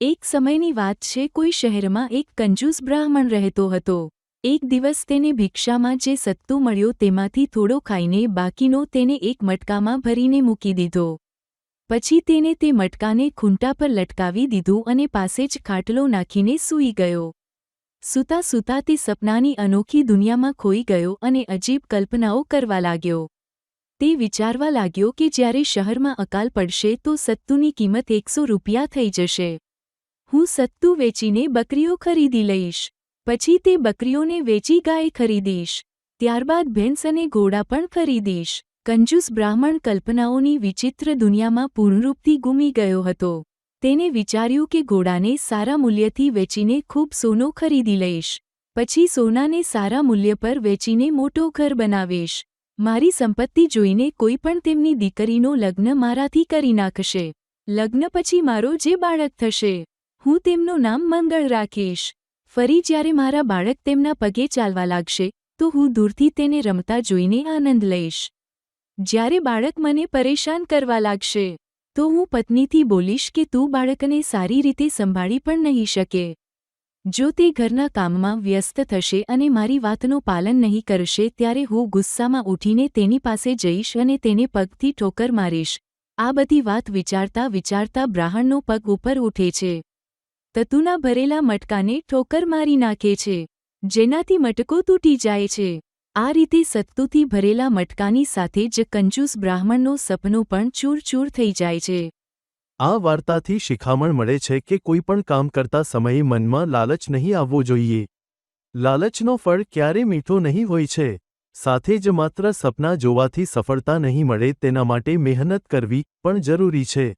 એક સમયની વાત છે, કોઈ શહેરમાં એક કંજૂસ બ્રાહ્મણ રહેતો હતો. એક દિવસ તેને ભિક્ષામાં જે સત્તુ મળ્યો તેમાંથી થોડો ખાઈને બાકીનો તેને એક મટકામાં ભરીને મૂકી દીધો. પછી તેને તે મટકાને ખૂંટા પર લટકાવી દીધું અને પાસે જ ખાટલો નાખીને સૂઈ ગયો. સૂતા સૂતા તે સપનાની અનોખી દુનિયામાં ખોઈ ગયો અને અજીબ કલ્પનાઓ કરવા લાગ્યો. તે વિચારવા લાગ્યો કે જ્યારે શહેરમાં અકાલ પડશે તો સત્તુની કિંમત એકસો રૂપિયા થઈ જશે. હું સત્તુ વેચીને બકરીઓ ખરીદી લઈશ. પછી તે બકરીઓને વેચી ગાય ખરીદીશ. ત્યારબાદ ભેંસ અને ઘોડા પણ ખરીદીશ. કંજૂસ બ્રાહ્મણ કલ્પનાઓની વિચિત્ર દુનિયામાં પૂર્ણરૂપથી ગુમી ગયો હતો. તેને વિચાર્યું કે ઘોડાને સારા મૂલ્યથી વેચીને ખૂબ સોનો ખરીદી લઈશ. પછી સોનાને સારા મૂલ્ય પર વેચીને મોટો ઘર બનાવીશ. મારી સંપત્તિ જોઈને કોઈ પણ તેમની દીકરીનો લગ્ન મારાથી કરી નાખશે. લગ્ન પછી મારો જે બાળક થશે. હું તેમનું નામ મંગળ રાખીશ. ફરી જ્યારે મારા બાળક તેમના પગે ચાલવા લાગશે, તો હું દૂરથી તેને રમતા જોઈને આનંદ લઈશ. જ્યારે બાળક મને પરેશાન કરવા લાગશે, તો હું પત્નીથી બોલીશ કે તું બાળકને સારી રીતે સંભાળી પણ નહીં શકે. જો તે ઘરના કામમાં વ્યસ્ત થશે અને મારી વાતનું પાલન નહીં કરશે, ત્યારે હું ગુસ્સામાં ઉઠીને તેની પાસે જઈશ અને તેને પગથી ઠોકર મારીશ. આ બધી વાત વિચારતા વિચારતા બ્રાહ્મણનો પગ ઉપર ઉઠે છે. તતુના ભરેલા મટકાને ઠોકર મારી નાખે છે, જેનાથી મટકો તૂટી જાય છે. આ રીતે સત્તુથી ભરેલા મટકાની સાથે જ કંજૂસ બ્રાહ્મણનો સપનું પણ ચૂરચૂર થઈ જાય છે. આ વાર્તાથી શિખામણ મળે છે કે કોઈ પણ કામ કરતા સમયે મનમાં લાલચ નહીં આવવો જોઈએ. લાલચનો ફળ ક્યારે મીઠો નહીં હોય છે, સાથે જ માત્ર સપના જોવાથી સફળતા નહીં મળે તેના માટે મહેનત કરવી પણ જરૂરી છે.